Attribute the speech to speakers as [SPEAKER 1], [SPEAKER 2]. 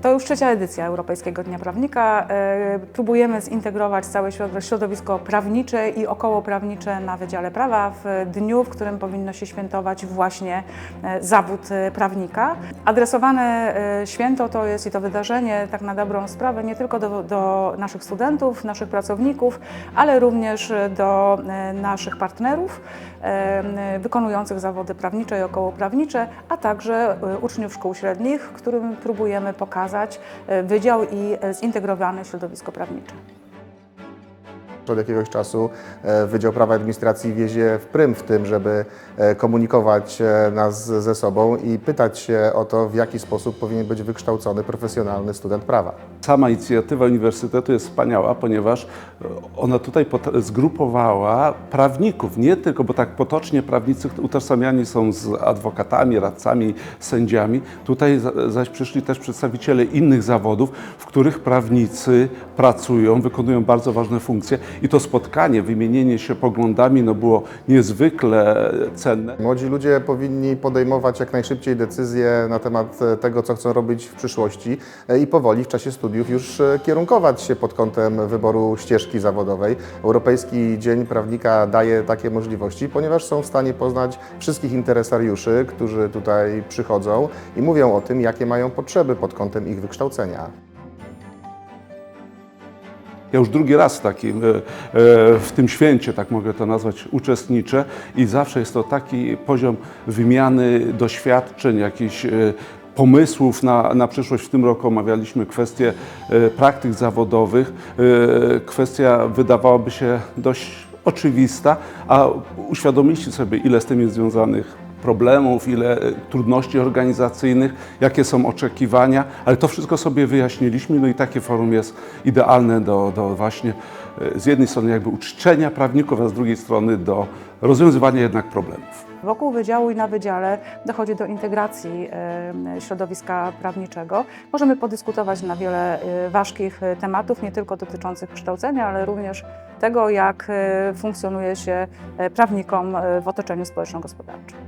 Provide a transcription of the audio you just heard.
[SPEAKER 1] To już trzecia edycja Europejskiego Dnia Prawnika. E, Próbujemy zintegrować całe środ- środowisko prawnicze i okołoprawnicze na Wydziale Prawa w dniu, w którym powinno się świętować właśnie e, zawód e, prawnika. Adresowane święto to jest i to wydarzenie tak na dobrą sprawę nie tylko do, do naszych studentów, naszych pracowników, ale również do naszych partnerów wykonujących zawody prawnicze i okołoprawnicze, a także uczniów szkół średnich, którym próbujemy pokazać e, wydział i e, zintegrowane środowisko prawnicze.
[SPEAKER 2] Od jakiegoś czasu e, Wydział Prawa Administracji wiezie w prym w tym, żeby e, komunikować e, nas ze sobą i pytać się o to, w jaki sposób powinien być wykształcony profesjonalny student prawa.
[SPEAKER 3] Sama inicjatywa uniwersytetu jest wspaniała, ponieważ ona tutaj zgrupowała prawników, nie tylko, bo tak potocznie prawnicy utożsamiani są z adwokatami, radcami, sędziami. Tutaj za- zaś przyszli też przedstawiciele innych zawodów, w których prawnicy pracują, wykonują bardzo ważne funkcje i to spotkanie, wymienienie się poglądami no było niezwykle cenne.
[SPEAKER 2] Młodzi ludzie powinni podejmować jak najszybciej decyzje na temat e, tego, co chcą robić w przyszłości e, i powoli w czasie studiów już e, kierunkować się pod kątem wyboru ścieżki zawodowej. Europejski Dzień Prawnika daje takie możliwości, ponieważ są w stanie poznać wszystkich interesariuszy, którzy tutaj przychodzą i mówią o tym, jakie mają potrzeby pod kątem ich wykształcenia.
[SPEAKER 3] Ja już drugi raz e, e, w tym święcie, tak mogę to nazwać, uczestniczę i zawsze jest to taki poziom wymiany doświadczeń, jakichś e, pomysłów na, na przyszłość. W tym roku omawialiśmy kwestię e, praktyk zawodowych. Kwestia wydawałaby się dość oczywista, a uświadomiliście sobie, ile z tym jest związanych problemów, ile e, trudności organizacyjnych, jakie są oczekiwania, ale to wszystko sobie wyjaśniliśmy, no i takie forum jest idealne do, do właśnie e, z jednej strony jakby uczczenia prawników, a z drugiej strony do rozwiązywania jednak problemów.
[SPEAKER 1] Wokół wydziału i na wydziale dochodzi do integracji e, środowiska prawniczego. Możemy podyskutować na wiele ważkich tematów, nie tylko dotyczących kształcenia, ale również tego, jak e, funkcjonuje się e, prawnikom e, w otoczeniu społeczno-gospodarczym.